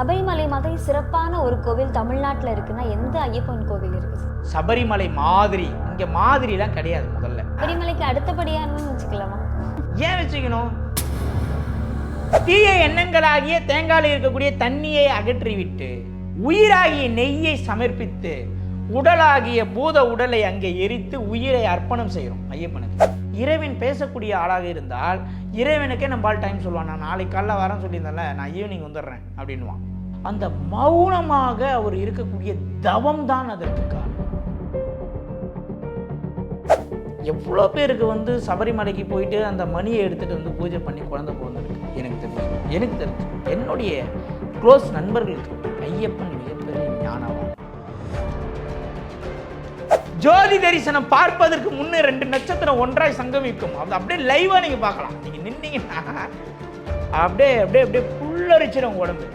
சபரிமலை மாதிரி சிறப்பான ஒரு கோவில் தமிழ்நாட்டில் இருக்குன்னா எந்த ஐயப்பன் கோவில் இருக்கு? சபரிமலை மாதிரி. இங்கே மாதிரிலாம் கிடையாது முதல்ல. சபரிமலைக்கு அடுத்தபடியானு வச்சுக்கலாமா? ஏன் வச்சுக்கணும்? தீய எண்ணங்களாகிய தேங்காயில் இருக்கக்கூடிய தண்ணியை அகற்றிவிட்டு உயிராகிய நெய்யை சமர்ப்பித்து உடலாகிய பூத உடலை அங்கே எரித்து உயிரை அர்ப்பணம் செய்கிறோம் ஐயப்பனுக்கு. இறைவன் பேசக்கூடிய ஆளாக இருந்தால் இறைவனுக்கே நம்மால் டைம் சொல்லுவான். நான் நாளைக்கு காலைல வரேன் சொல்லியிருந்தேன்ல நான் ஈவினிங் வந்துடுறேன் அப்படின்வான் அந்த மௌனமாக அவர் இருக்கக்கூடிய தவம் தான் அதற்கு காரணம். எவ்வளோ பேருக்கு வந்து சபரிமலைக்கு போயிட்டு அந்த மணியை எடுத்துட்டு வந்து பூஜை பண்ணி குழந்தை பிறந்திருக்கு? எனக்கு தெரிஞ்சு. எனக்கு தெரிஞ்சு. என்னுடைய க்ளோஸ் நண்பர்களுக்கு ஐயப்பன் மிகப்பெரிய ஞானவா ஜோதி தரிசனம் பார்ப்பதற்கு முன்னே ரெண்டு நட்சத்திரம் ஒன்றாய் சங்கமிக்கும். அது அப்படியே லைவாக நீங்க பார்க்கலாம். நீங்க நின்னீங்கன்னா அப்படியே அப்படியே அப்படியே புல்லரிச்சிடும் உடம்பு.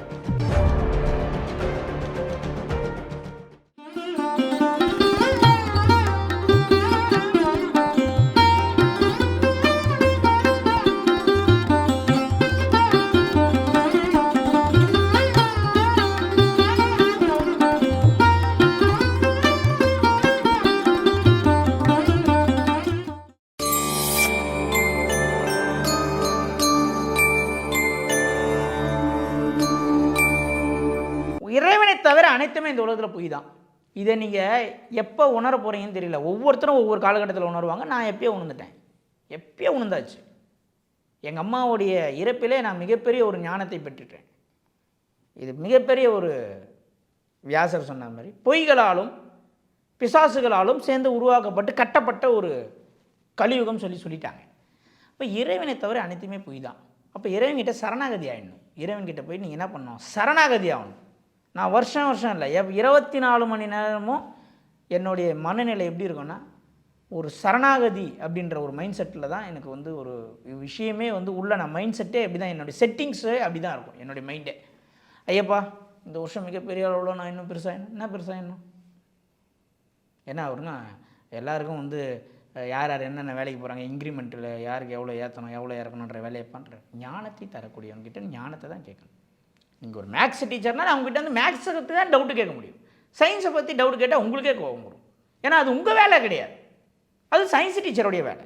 பொய் தான். இதை நீங்கள் எப்போ உணர போகிறீங்கன்னு தெரியல. ஒவ்வொருத்தரும் ஒவ்வொரு காலகட்டத்தில் உணர்வாங்க. நான் எப்பயோ உணர்ந்துட்டேன். எப்பயோ உணர்ந்தாச்சு. எங்கள் அம்மாவுடைய இறப்பிலே நான் மிகப்பெரிய ஒரு ஞானத்தை பெற்றுட்டேன். இது மிகப்பெரிய ஒரு வியாசர் சொன்ன மாதிரி பொய்களாலும் பிசாசுகளாலும் சேர்ந்து உருவாக்கப்பட்டு கட்டப்பட்ட ஒரு கலியுகம் சொல்லி சொல்லிட்டாங்க. இப்போ இறைவனை தவிர அனைத்துமே பொய் தான். அப்போ இறைவன்கிட்ட சரணாகதி ஆயிடணும். இறைவன்கிட்ட போய் நீங்கள் என்ன பண்ணணும்? சரணாகதி ஆகணும். நான் வருஷம் வருஷம் இல்லை. எப் இருபத்தி நாலு மணி நேரமும் என்னுடைய மனநிலை எப்படி இருக்கும்னா ஒரு சரணாகதி அப்படின்ற ஒரு மைண்ட் செட்டில் தான் எனக்கு வந்து ஒரு விஷயமே வந்து உள்ள நான் மைண்ட் செட்டே அப்படி தான் என்னுடைய செட்டிங்ஸே அப்படி தான் இருக்கும் என்னுடைய மைண்டே ஐயப்பா இந்த வருஷம் மிகப்பெரிய அளவில் நான் இன்னும் பெருசாக என்ன பெருசாக இன்னும் என்ன? அவருன்னா எல்லாருக்கும் வந்து யார் யார் என்னென்ன வேலைக்கு போகிறாங்க இன்க்ரிமெண்ட்டில் யாருக்கு எவ்வளோ ஏற்றணும் எவ்வளோ இறக்கணுன்ற வேலையை பண்ணுற ஞானத்தை தரக்கூடியவங்ககிட்ட ஞானத்தை தான் கேட்கணும். நீங்கள் ஒரு மேக்ஸ் டீச்சர்னால் அவங்ககிட்ட வந்து மேக்ஸை பற்றி தான் டவுட்டு கேட்க முடியும். சயின்ஸை பற்றி டவுட் கேட்டால் உங்களுக்கே கோபம் வரும். ஏன்னா அது உங்கள் வேலை கிடையாது. அது சயின்ஸ் டீச்சருடைய வேலை.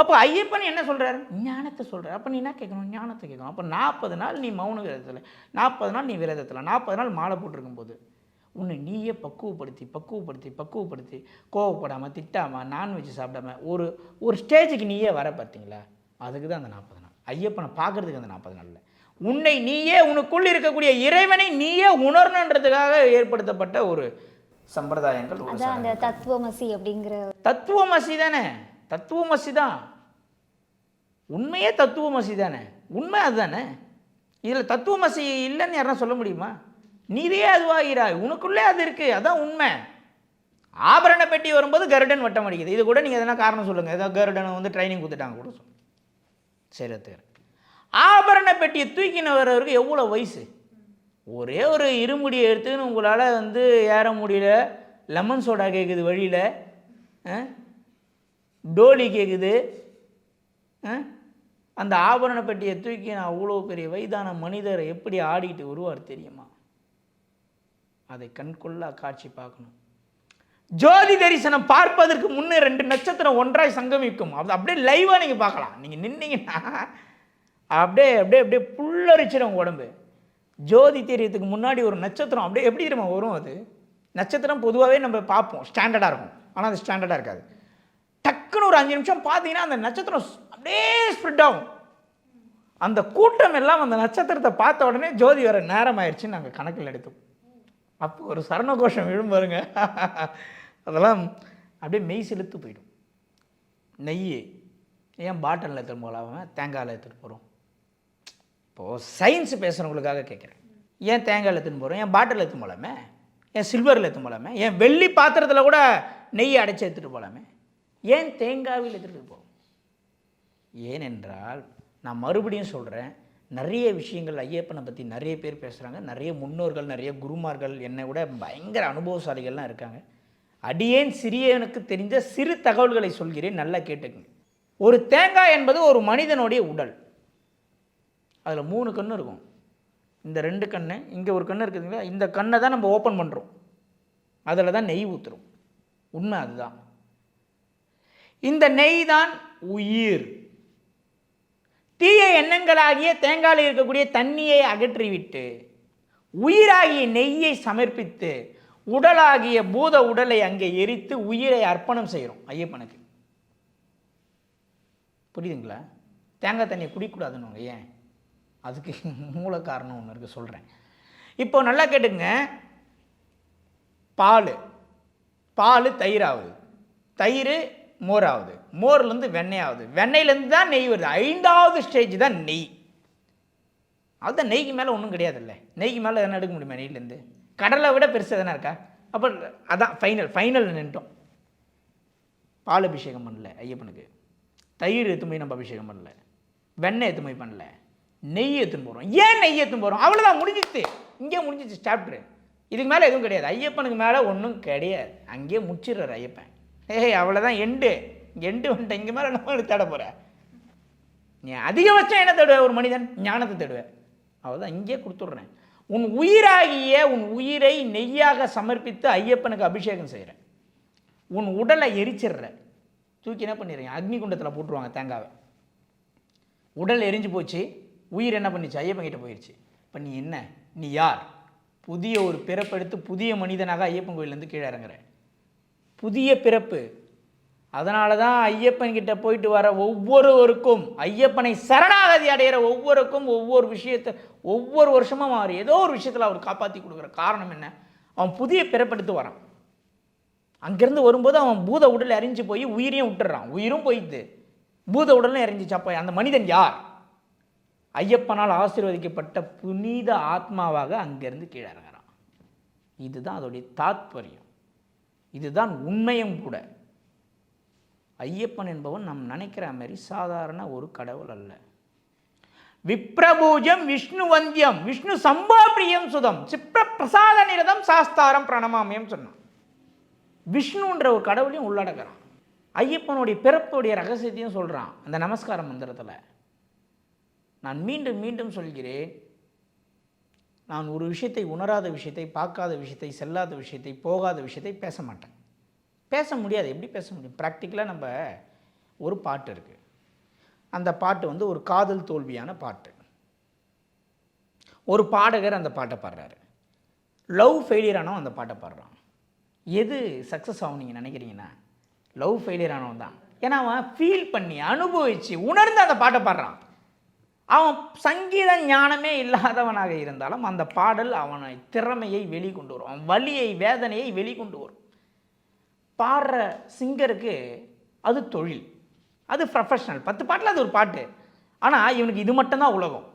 அப்போ ஐயப்பன் என்ன சொல்கிறாரு ஞானத்தை சொல்கிறார் அப்போ நீ என்ன கேட்கணும்? ஞானத்தை கேட்கணும். அப்போ நாற்பது நாள் நீ மௌன விரதத்தில் நாற்பது நாள் நீ விரதத்தில் நாற்பது நாள் மாலை போட்டிருக்கும்போது உன்னை நீயே பக்குவப்படுத்தி பக்குவப்படுத்தி பக்குவப்படுத்தி கோவப்படாமல் திட்டாமல் நான்வெஜ் சாப்பிடாம ஒரு ஒரு ஸ்டேஜுக்கு நீயே வர பார்த்தீங்களா? அதுக்கு தான் அந்த நாற்பது நாள். ஐயப்பனை பார்க்கறதுக்கு அந்த நாற்பது நாளில். உன்னை நீயே உனக்குள் இருக்கக்கூடிய இறைவனை நீயே உணரணுன்றதுக்காக ஏற்படுத்தப்பட்ட ஒரு சம்பிரதாயங்கள் ஒரு அதான் அந்த தத்துவமசி அப்படிங்கிற தத்துவமசி தானே? தத்துவமசி தான். உண்மையே தத்துவமசி தானே? உண்மை அதுதானே? இதில் தத்துவமசி இல்லைன்னு யாரா சொல்ல முடியுமா? நீரே அதுவாகிறாய். உனக்குள்ளே அது இருக்குது அதான் உண்மை. ஆபரண பெட்டி வரும்போது கருடன் வட்டம் அடிக்குது. இது கூட நீங்கள் எதனா காரணம் சொல்லுங்கள் ஏதோ கருடன் வந்து ட்ரைனிங் கொடுத்துட்டாங்க கூட சொல்லுங்கள் சரி ஆபரண பெட்டியை தூக்கின வர்றவருக்கு எவ்வளோ வயசு? ஒரே ஒரு இருமுடியை எடுத்துன்னு உங்களால் வந்து ஏற முடியல. லெமன் சோடா கேட்குது வழியில். டோலி கேட்குது ஆ? அந்த ஆபரண பெட்டியை தூக்கி நான் அவ்வளோ பெரிய வயதான மனிதரை எப்படி ஆடிக்கிட்டு வருவார் தெரியுமா? அதை கண்கொள்ளா காட்சி பார்க்கணும். ஜோதி தரிசனம் பார்ப்பதற்கு முன்னே ரெண்டு நட்சத்திரம் ஒன்றாய் சங்கமிக்கும். அது அப்படியே லைவாக நீங்கள் பார்க்கலாம். நீங்கள் நின்னீங்கன்னா அப்படியே அப்படியே அப்படியே புல்லரிச்சிடும் உடம்பு. ஜோதி தெரியறதுக்கு முன்னாடி ஒரு நட்சத்திரம் அப்படியே எப்படி தெரியுமா வரும் அது? நட்சத்திரம் பொதுவாகவே நம்ம பார்ப்போம் ஸ்டாண்டர்டாக இருக்கும். ஆனால் அது ஸ்டாண்டர்டாக இருக்காது. டக்குன்னு ஒரு அஞ்சு நிமிஷம் பார்த்தீங்கன்னா அந்த நட்சத்திரம் அப்படியே ஸ்ப்ரெட் ஆகும். அந்த கூட்டம் எல்லாம் அந்த நட்சத்திரத்தை பார்த்த உடனே ஜோதி வர நேரம் ஆயிடுச்சுன்னு நாங்கள் கணக்கில் எடுத்தோம். அப்போ ஒரு சரண கோஷம் விழும் பாருங்க. அதெல்லாம் அப்படியே மெய் செலுத்து போயிடும். நெய் ஏன் பாட்டிலில் எடுத்துகிட்டு போகலாம? தேங்காயில் எடுத்துகிட்டு போகிறோம். இப்போது சயின்ஸ் பேசுகிறவங்களுக்காக கேட்குறேன் ஏன் தேங்காய் எடுத்துன்னு போகிறோம் ஏன் பாட்டில் எழுத்து போகலாமே ஏன் சில்வரில் எழுத்து போகலாமே ஏன் வெள்ளி பாத்திரத்தில் கூட நெய் அடைச்சி எடுத்துகிட்டு போகலாமே ஏன் தேங்காவில் எடுத்துகிட்டு போகும் ஏனென்றால் நான் மறுபடியும் சொல்கிறேன் நிறைய விஷயங்கள் ஐயப்பனை பற்றி நிறைய பேர் பேசுகிறாங்க நிறைய முன்னோர்கள் நிறைய குருமார்கள் என்னை விட பயங்கர அனுபவசாலிகள்லாம் இருக்காங்க. அடியேன் சிறியவனுக்கு தெரிஞ்ச சிறு தகவல்களை சொல்கிறேன் நல்லா கேட்டுக்குங்க. ஒரு தேங்காய் என்பது ஒரு மனிதனுடைய உடல். அதில் மூணு கண் இருக்கும். இந்த ரெண்டு கண் இங்கே ஒரு கண் இருக்குதுங்களா இந்த கண்ணை தான் நம்ம ஓப்பன் பண்ணுறோம் அதில் தான் நெய் ஊற்றுறோம் உண்மை அதுதான். இந்த நெய் தான் உயிர். தீய எண்ணங்களாகிய தேங்காயில் இருக்கக்கூடிய தண்ணியை அகற்றிவிட்டு உயிராகிய நெய்யை சமர்ப்பித்து உடலாகிய பூத உடலை அங்கே எரித்து உயிரை அர்ப்பணம் செய்கிறோம் ஐயப்பனுக்கு. புரியுதுங்களா? தேங்காய் தண்ணியை குடிக்கூடாதுன்னு ஏன்? அதுக்கு மூல காரணம் ஒன்று இருக்குது சொல்கிறேன் இப்போ நல்லா கேட்டுங்க பால். பால் தயிர் ஆகுது தயிர் மோர் ஆகுது மோர்லேருந்து வெண்ணெய் ஆகுது வெண்ணெயிலேருந்து தான் நெய் வருது. ஐந்தாவது ஸ்டேஜ் தான் நெய். அதுதான் நெய்க்கு மேலே ஒன்றும் கிடையாதுல்ல. நெய்க்கு மேலே எதனா எடுக்க முடியுமா நெய்லேருந்து கடலை விட பெருசாக எதனா இருக்கா? அப்போ அதான் ஃபைனல் ஃபைனல் நின்ட்டோம். பால் அபிஷேகம் பண்ணல ஐயப்பனுக்கு. தயிர் எடுத்து போய் நம்ம அபிஷேகம் பண்ணல. வெண்ணெய் எடுத்து போய் பண்ணல. நெய் எடுத்துன்னு போகிறோம் ஏன் நெய் எடுத்துன்னு போகிறோம் அவ்வளோதான் முடிஞ்சிச்சு. இங்கே முடிஞ்சிச்சு சாப்டரு இதுக்கு மேலே எதுவும் கிடையாது. ஐயப்பனுக்கு மேலே ஒன்றும் கிடையாது. அங்கேயே முடிச்சிடுறாரு ஐயப்பன். ஏய் அவ்வளோதான் எண்டு எண்டு வந்துட்டேன் இங்கே மேலே நம்ம தேட போகிற நீ அதிகபட்சம் என்ன தேடுவ? ஒரு மனிதன் ஞானத்தை தேடுவேன் அவ்வளோதான் இங்கேயே கொடுத்துட்றேன். உன் உயிராகிய உன் உயிரை நெய்யாக சமர்ப்பித்து ஐயப்பனுக்கு அபிஷேகம் செய்கிறேன் உன் உடலை எரிச்சிடுற. தூக்கி என்ன பண்ணிடுறீங்க? அக்னி குண்டத்தில் போட்டுருவாங்க தேங்காவை. உடல் எரிஞ்சு போச்சு. உயிர் என்ன பண்ணிச்சு? ஐயப்பன் கிட்ட போயிடுச்சு இப்போ நீ என்ன? நீ யார்? புதிய ஒரு பிறப்பெடுத்து புதிய மனிதனாக ஐயப்பன் கோயிலேருந்து கீழே இறங்குற. புதிய பிறப்பு. அதனால தான் ஐயப்பன் கிட்ட போயிட்டு வர ஒவ்வொருவருக்கும் ஐயப்பனை சரணாகதி அடைகிற ஒவ்வொருக்கும் ஒவ்வொரு விஷயத்தை ஒவ்வொரு வருஷமும் அவர் ஏதோ ஒரு விஷயத்தில் அவர் காப்பாற்றி கொடுக்குற காரணம் என்ன? அவன் புதிய பிறப்பெடுத்து வரான். அங்கேருந்து வரும்போது அவன் பூத உடல் அறிஞ்சு போய் உயிரையும் விட்டுறான். உயிரும் போயிடுது. பூத உடலும் இறங்கிச்சு அப்போ அந்த மனிதன் யார்? ஐயப்பனால் ஆசீர்வதிக்கப்பட்ட புனித ஆத்மாவாக அங்கேருந்து கீழே இறங்குறான். இதுதான் அதோடைய தாத்பரியம். இதுதான் உண்மையும் கூட. ஐயப்பன் என்பவன் நம் நினைக்கிற மாதிரி சாதாரண ஒரு கடவுள் அல்ல. விப்ரபூஜம் விஷ்ணு வந்தியம் விஷ்ணு சம்பாபிரியம் சுதம் சிப்ர பிரசாத நிரதம் சாஸ்தாரம் பிரணமாமியம் சொன்னான். விஷ்ணுன்ற ஒரு கடவுளையும் உள்ளடக்கிறான். ஐயப்பனுடைய பிறப்புடைய ரகசியத்தையும் சொல்கிறான் அந்த நமஸ்கார மந்திரத்தில். நான் மீண்டும் மீண்டும் சொல்கிறேன் நான் ஒரு விஷயத்தை உணராத விஷயத்தை பார்க்காத விஷயத்தை செல்லாத விஷயத்தை போகாத விஷயத்தை பேச மாட்டேன். பேச முடியாது. எப்படி பேச முடியும்? ப்ராக்டிக்கலாக நம்ம ஒரு பாட்டு இருக்குது அந்த பாட்டு வந்து ஒரு காதல் தோல்வியான பாட்டு. ஒரு பாடகர் அந்த பாட்டை பாடுறாரு. லவ் ஃபெயிலியர் ஆனவன் அந்த பாட்டை பாடுறான். எது சக்ஸஸ் ஆகும் நீங்கள் நினைக்கிறீங்கன்னா லவ் ஃபெயிலியர் ஆனவன் தான். ஏன்னா அவன் ஃபீல் பண்ணி அனுபவித்து உணர்ந்து அந்த பாட்டை பாடுறான். அவன் சங்கீத ஞானமே இல்லாதவனாக இருந்தாலும் அந்த பாடல் அவனை திறமையை வெளிக்கொண்டு வரும். அவன் வலியை வேதனையை வெளிக்கொண்டு வரும். பாடுற சிங்கருக்கு அது தொழில். அது ப்ரொஃபஷனல் பத்து பாட்டில் அது ஒரு பாட்டு. ஆனால் இவனுக்கு இது மட்டும்தான் உலகம்.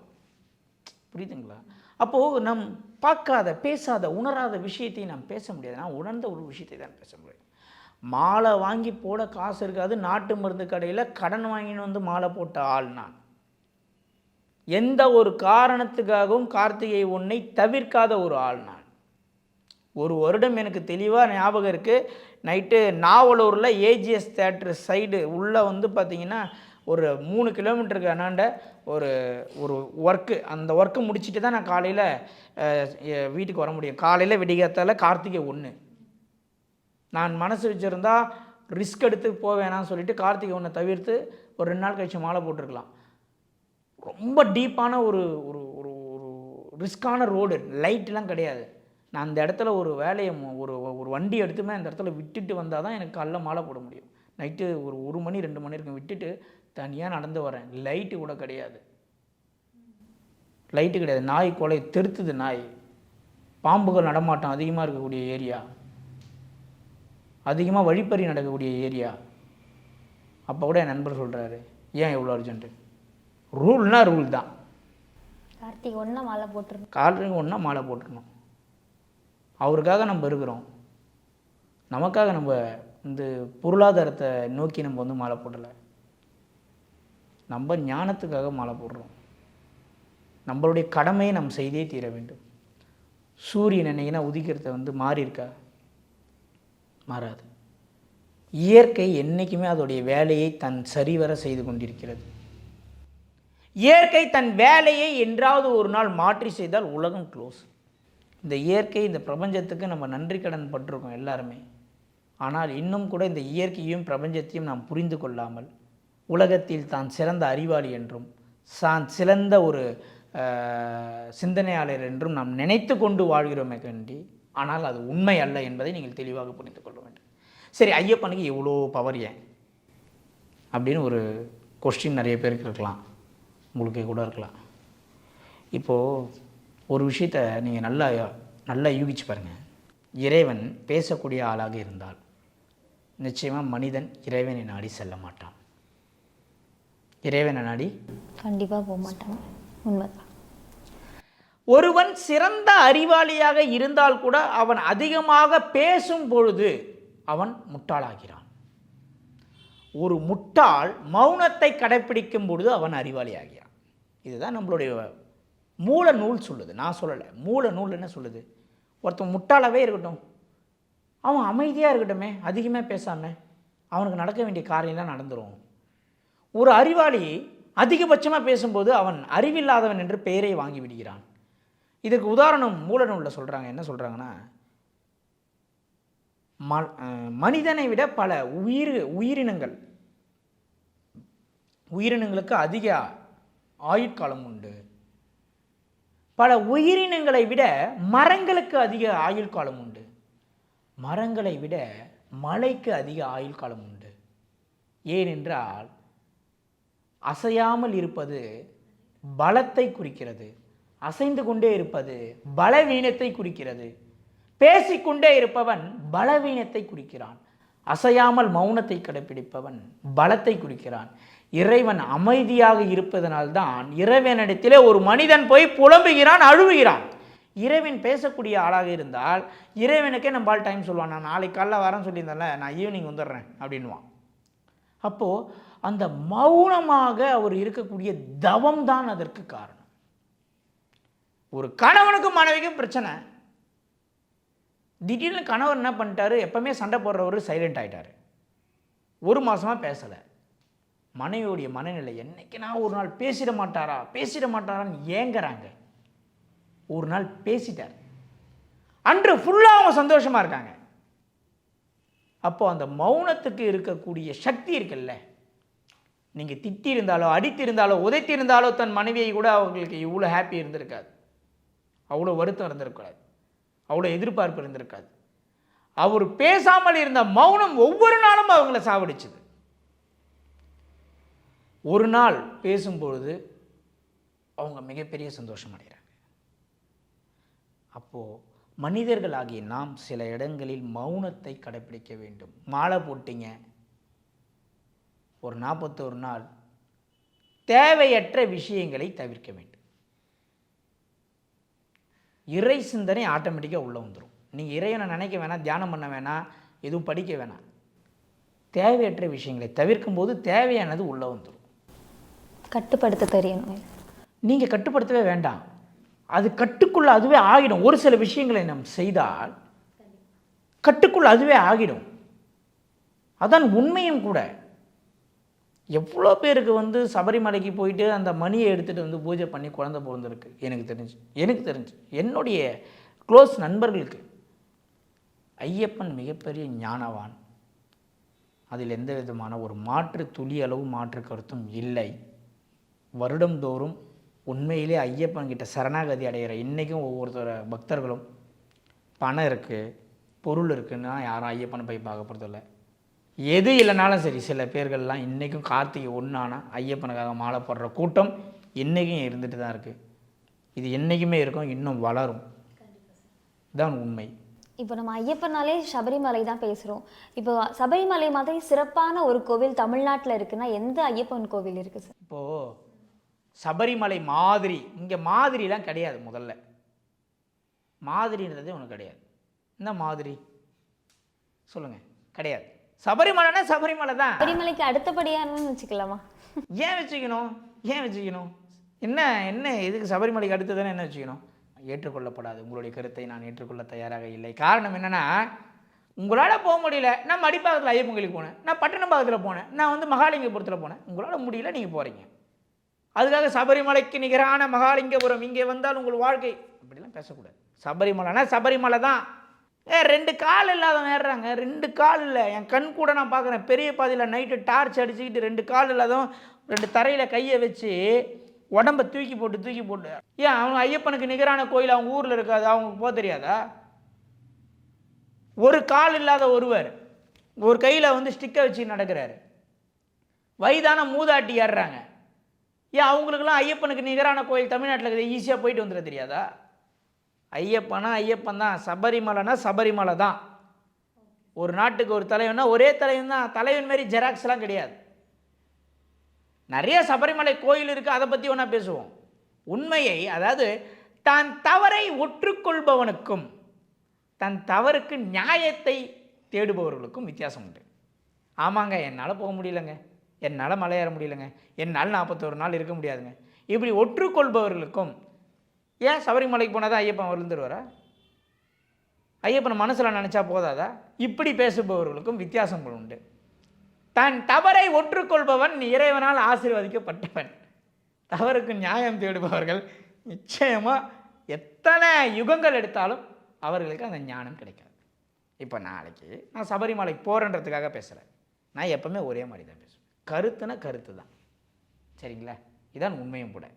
புரியுதுங்களா? அப்போது நம் பார்க்காத பேசாத உணராத விஷயத்தை நாம் பேச முடியாது. நான் உணர்ந்த ஒரு விஷயத்தை தான் பேச முடியும். மாலை வாங்கி போட காசு இருக்காது. நாட்டு மருந்து கடையில் கடன் வாங்கின்னு வந்து மாலை போட்ட ஆள் நான். எந்த ஒரு காரணத்துக்காகவும் கார்த்திகை உன்னை தவிர்க்காத ஒரு ஆள் நான். ஒரு வருடம் எனக்கு தெளிவாக ஞாபகம் இருக்குது நைட்டு நாவலூரில் ஏஜிஎஸ் தேட்ரு சைடு உள்ளே வந்து பார்த்திங்கன்னா ஒரு மூணு கிலோமீட்டருக்கு அண்ணாண்ட. ஒரு ஒரு ஒர்க்கு அந்த ஒர்க்கு முடிச்சுட்டு தான் நான் காலையில் வீட்டுக்கு வர முடியும். காலையில் விடிகாத்தால் கார்த்திகை ஒன்று நான் மனசு வச்சுருந்தா ரிஸ்க் எடுத்து போக வேணாம்னு சொல்லிட்டு கார்த்திகை ஒன்றை தவிர்த்து ஒரு ரெண்டு நாள் கழிச்சு மாலை போட்டிருக்கலாம். ரொம்ப டீப்பான ஒரு ஒரு ஒரு ஒரு ரிஸ்க்கான ரோடு. லைட்லாம் கிடையாது. நான் அந்த இடத்துல ஒரு வேலையை ஒரு ஒரு வண்டி எடுத்துமே அந்த இடத்துல விட்டுட்டு வந்தால் தான் எனக்கு கல்ல மாலை போட முடியும். நைட்டு ஒரு ஒரு மணி ரெண்டு மணி இருக்கும். விட்டுட்டு தனியாக நடந்து வரேன். லைட்டு கூட கிடையாது. லைட்டு கிடையாது. நாய் கொலை தெருத்துது நாய். பாம்புகள் நடமாட்டம் அதிகமாக இருக்கக்கூடிய ஏரியா. அதிகமாக வழிப்பறி நடக்கக்கூடிய ஏரியா. அப்போ கூட என் நண்பர் சொல்கிறாரு ஏன் இவ்வளோ அர்ஜென்ட்டு ரூல்னா ரூல் தான். கார்த்திகை ஒன்றா மாலை போட்டுருந்தோம் காலத்துக்கு ஒன்றா மாலை போட்டுக்கணும் அவருக்காக நம்ம இருக்கிறோம். நமக்காக நம்ம இந்த பொருளாதாரத்தை நோக்கி நம்ம வந்து மாலை போடலை. நம்ம ஞானத்துக்காக மாலை போடுறோம். நம்மளுடைய கடமையை நம்ம செய்தே தீர வேண்டும். சூரியன் என்னைக்குன்னா உதிக்கிறத வந்து மாறி இருக்கா? மாறாது. இயற்கை என்றைக்குமே அதோடைய வேலையை தன் சரிவர செய்து கொண்டிருக்கிறது. இயற்கை தன் வேலையை என்றாவது ஒரு நாள் மாற்றி செய்தால் உலகம் க்ளோஸ் இந்த இயற்கை இந்த பிரபஞ்சத்துக்கு நம்ம நன்றி கடன் பட்டிருக்கோம் எல்லாருமே. ஆனால் இன்னும் கூட இந்த இயற்கையும் பிரபஞ்சத்தையும் நாம் புரிந்து கொள்ளாமல் உலகத்தில் தான் சிறந்த அறிவாளி என்றும் தான் சிறந்த ஒரு சிந்தனையாளர் என்றும் நாம் நினைத்து கொண்டு வாழ்கிறோமே கண்டி ஆனால் அது உண்மை அல்ல என்பதை நீங்கள் தெளிவாக புரிந்து கொள்ள வேண்டும். சரி ஐயப்பனுக்கு இவ்வளோ பவர் ஏன்? அப்படின்னு ஒரு கொஸ்டின் நிறைய பேருக்கு இருக்கலாம். உங்களுக்கு கூட இருக்கலாம். இப்போது ஒரு விஷயத்த நீங்கள் நல்லா நல்லா யூகிச்சு பாருங்கள் இறைவன் பேசக்கூடிய ஆளாக இருந்தால் நிச்சயமாக மனிதன் இறைவனை நாடி செல்ல மாட்டான். இறைவனை நாடி கண்டிப்பாக போக மாட்டாங்க உண்மைதான். ஒருவன் சிறந்த அறிவாளியாக இருந்தால் கூட அவன் அதிகமாக பேசும் பொழுது அவன் முட்டாளாகிறான். ஒரு முட்டாள் மௌனத்தை கடைப்பிடிக்கும் பொழுது அவன் அறிவாளி ஆகியான் இதுதான் நம்மளுடைய மூல நூல் சொல்லுது. நான் சொல்லலை. மூல நூல் என்ன சொல்லுது? ஒருத்தன் முட்டாளாவே இருக்கட்டும். அவன் அமைதியாக இருக்கட்டுமே அதிகமாக பேசாமல் அவனுக்கு நடக்க வேண்டிய காரியம்லாம் நடந்துரும். ஒரு அறிவாளி அதிகபட்சமாக பேசும்போது அவன் அறிவில்லாதவன் என்று பெயரை வாங்கி விடுகிறான். இதுக்கு உதாரணம் மூலநூலில் சொல்கிறாங்க என்ன சொல்கிறாங்கன்னா ம மனிதனை விட பல உயிர் உயிரினங்கள். உயிரினங்களுக்கு அதிக ஆயுட்காலம் உண்டு. பல உயிரினங்களை விட மரங்களுக்கு அதிக ஆயுள் காலம் உண்டு. மரங்களை விட மலைக்கு அதிக ஆயுள் காலம் உண்டு. ஏனென்றால் அசையாமல் இருப்பது பலத்தை குறிக்கிறது. அசைந்து கொண்டே இருப்பது பலவீனத்தை குறிக்கிறது. பேசிக்கொண்டே இருப்பவன் பலவீனத்தை குறிக்கிறான். அசையாமல் மௌனத்தை கடைப்பிடிப்பவன் பலத்தை குறிக்கிறான். இறைவன் அமைதியாக இருப்பதனால்தான் இறைவனிடத்திலே ஒரு மனிதன் போய் புலம்புகிறான் அழுவுகிறான் இறைவன் பேசக்கூடிய ஆளாக இருந்தால் இறைவனுக்கே நம்மால் டைம் சொல்லுவான் நான் நாளைக்கு காலைல வரேன்னு சொல்லியிருந்தேன்ல நான் ஈவினிங் வந்துடுறேன் அப்படின்வான் அப்போது அந்த மௌனமாக அவர் இருக்கக்கூடிய தவம் தான் அதற்கு காரணம். ஒரு கணவனுக்கும் மனைவிக்கும் பிரச்சனை. திடீர்னு கணவர் என்ன பண்ணிட்டாரு? எப்பவுமே சண்டை போடுறவர் சைலண்ட் ஆகிட்டார் ஒரு மாதமாக பேசலை. மனைவியுடைய மனநிலை என்னைக்கு நான் ஒரு நாள் பேசிட மாட்டாரா? பேசிட மாட்டாரான்னு ஏங்குறாங்க. ஒரு நாள் பேசிட்டார். அன்று ஃபுல்லாக அவங்க சந்தோஷமாக இருக்காங்க. அப்போ அந்த மௌனத்துக்கு இருக்கக்கூடிய சக்தி இருக்குல்ல? நீங்கள் திட்டியிருந்தாலோ அடித்திருந்தாலோ உதைத்திருந்தாலோ தன் மனைவியை கூட அவங்களுக்கு இவ்வளோ ஹாப்பி இருந்திருக்காது. அவ்வளோ வருத்தம் இருந்திருக்கூடாது அவ்வளோ எதிர்பார்ப்பு இருந்திருக்காது. அவர் பேசாமல் இருந்த மௌனம் ஒவ்வொரு நாளும் அவங்கள சாவடிச்சுது. ஒரு நாள் பேசும்பொழுது அவங்க மிகப்பெரிய சந்தோஷம் அடைகிறாங்க. அப்போது மனிதர்களாகிய நாம் சில இடங்களில் மௌனத்தை கடைப்பிடிக்க வேண்டும். மாலை போட்டிங்க. ஒரு நாற்பத்தோரு நாள் தேவையற்ற விஷயங்களை தவிர்க்க வேண்டும். இறை சிந்தனை ஆட்டோமேட்டிக்காக உள்ளே வந்துடும் நீங்கள் இறைவனை நினைக்க வேணாம் தியானம் பண்ண வேணாம் எதுவும் படிக்க வேணாம். தேவையற்ற விஷயங்களை தவிர்க்கும் போது தேவையானது உள்ளே வந்துடும் கட்டுப்படுத்த தெரியணும். நீங்கள் கட்டுப்படுத்தவே வேண்டாம். அது கட்டுக்குள்ள அதுவே ஆகிடும். ஒரு சில விஷயங்களை நாம் செய்தால் கட்டுக்குள்ள அதுவே ஆகிடும். அதான் உண்மையும் கூட. எவ்வளோ பேருக்கு வந்து சபரிமலைக்கு போயிட்டு அந்த மணியை எடுத்துகிட்டு வந்து பூஜை பண்ணி குழந்தை பிறந்திருக்கு? எனக்கு தெரிஞ்சு. எனக்கு தெரிஞ்சு. என்னுடைய க்ளோஸ் நண்பர்களுக்கு. ஐயப்பன் மிகப்பெரிய ஞானவான். அதில் எந்த விதமான ஒரு மாற்று துளி அளவு மாற்று கருத்தும் இல்லை. வருடந்தோறும் உண்மையிலே ஐயப்பன் கிட்ட சரணாகதி அடைகிற இன்றைக்கும் ஒவ்வொருத்தர பக்தர்களும் பணம் இருக்குது பொருள் இருக்குன்னா யாரும் ஐயப்பனை போய் பார்க்க போகிறதில்ல எது இல்லைனாலும் சரி சில பேர்கள்லாம் இன்றைக்கும் கார்த்திகை ஒன்றானா ஐயப்பனுக்காக மாலை போடுற கூட்டம் இன்றைக்கும் இருந்துட்டு தான் இருக்குது இது என்றைக்குமே இருக்கும் இன்னும் வளரும். தான் உண்மை. இப்போ நம்ம ஐயப்பனாலே சபரிமலை தான் பேசுகிறோம் இப்போ சபரிமலை மாதிரி சிறப்பான ஒரு கோவில் தமிழ்நாட்டில் இருக்குன்னா எந்த ஐயப்பன் கோவில் இருக்குது சார்? இப்போது சபரிமலை மாதிரி இங்கே மாதிரிலாம் கிடையாது முதல்ல. மாதிரின்றதே ஒன்று கிடையாது. என்ன மாதிரி? சொல்லுங்கள் கிடையாது. சபரிமலைனா சபரிமலை தான் சபரிமலைக்கு அடுத்தபடியானு வச்சுக்கலாமா? ஏன் வச்சுக்கணும்? ஏன் வச்சுக்கணும்? என்ன என்ன எதுக்கு சபரிமலைக்கு அடுத்ததுன்னு என்ன வச்சுக்கணும்? ஏற்றுக்கொள்ளப்படாது. உங்களுடைய கருத்தை நான் ஏற்றுக்கொள்ள தயாராக இல்லை. காரணம் என்னென்னா உங்களால் போக முடியல. நான் மடிப்பாக்கத்தில் ஐயப்பன் கோயிலுக்கு போனேன். நான் பட்டணம் பாக்கத்தில் போனேன். நான் வந்து மகாலிங்கபுரத்தில் போனேன். உங்களால் முடியல நீங்கள் போகிறீங்க அதுக்காக சபரிமலைக்கு நிகரான மகாலிங்கபுரம் இங்கே வந்தால் உங்கள் வாழ்க்கை அப்படிலாம் பேசக்கூடாது. சபரிமலைனா சபரிமலை தான் ஏ ரெண்டு கால் இல்லாதவன் ஏறுறாங்க. ரெண்டு கால் இல்லை. என் கண் கூட நான் பார்க்குறேன். பெரிய பாதையில் நைட்டு டார்ச் அடிச்சுக்கிட்டு ரெண்டு கால் இல்லாதவன் ரெண்டு தரையில் கையை வச்சு உடம்ப தூக்கி போட்டு தூக்கி போட்டு. ஏன் அவங்க ஐயப்பனுக்கு நிகரான கோயில் அவங்க ஊரில் இருக்காது? அவங்களுக்கு போக தெரியாதா? ஒரு கால் இல்லாத ஒருவர் ஒரு கையில் வந்து ஸ்டிக்கை வச்சு நடக்கிறாரு. வயதான மூதாட்டி ஏறுறாங்க. ஏன் அவங்களுக்கெல்லாம் ஐயப்பனுக்கு நிகரான கோயில் தமிழ்நாட்டில் இருக்குது. ஈஸியாக போயிட்டு வந்துட தெரியாதா? ஐயப்பனா ஐயப்பன் தான் சபரிமலைனா சபரிமலை தான். ஒரு நாட்டுக்கு ஒரு தலைவன்னா ஒரே தலைவன் தான் தலைவன் மாரி ஜெராக்ஸ்லாம் கிடையாது. நிறைய சபரிமலை கோயில் இருக்குது அதை பற்றி ஒன்றா பேசுவோம். உண்மையை அதாவது தான் தவறை ஒற்றுக்கொள்பவனுக்கும் தன் தவறுக்கு நியாயத்தை தேடுபவர்களுக்கும் வித்தியாசம் உண்டு. ஆமாங்க என்னால் போக முடியலங்க. என்னால் மலையேற முடியலங்க. என்னால் நாற்பத்தோரு நாள் இருக்க முடியாதுங்க. இப்படி ஒற்றுக்கொள்பவர்களுக்கும் ஏன் சபரிமலைக்கு போனால் தான் ஐயப்பன் விழுந்துருவாரா? ஐயப்பன் மனசில் நினச்சா போதாதா? இப்படி பேசுபவர்களுக்கும் வித்தியாசங்கள் உண்டு. தன் தவறை ஒற்றுக்கொள்பவன் இறைவனால் ஆசீர்வதிக்கப்பட்டவன். தவறுக்கு நியாயம் தேடுபவர்கள் நிச்சயமாக எத்தனை யுகங்கள் எடுத்தாலும் அவர்களுக்கு அந்த ஞானம் கிடைக்காது. இப்போ நாளைக்கு நான் சபரிமலைக்கு போகிறன்றதுக்காக பேசுகிறேன் நான் எப்பவுமே ஒரே மாதிரி தான் பேசுவேன். கருத்துனா கருத்து தான் சரிங்களா? இதான் உண்மையும் கூட.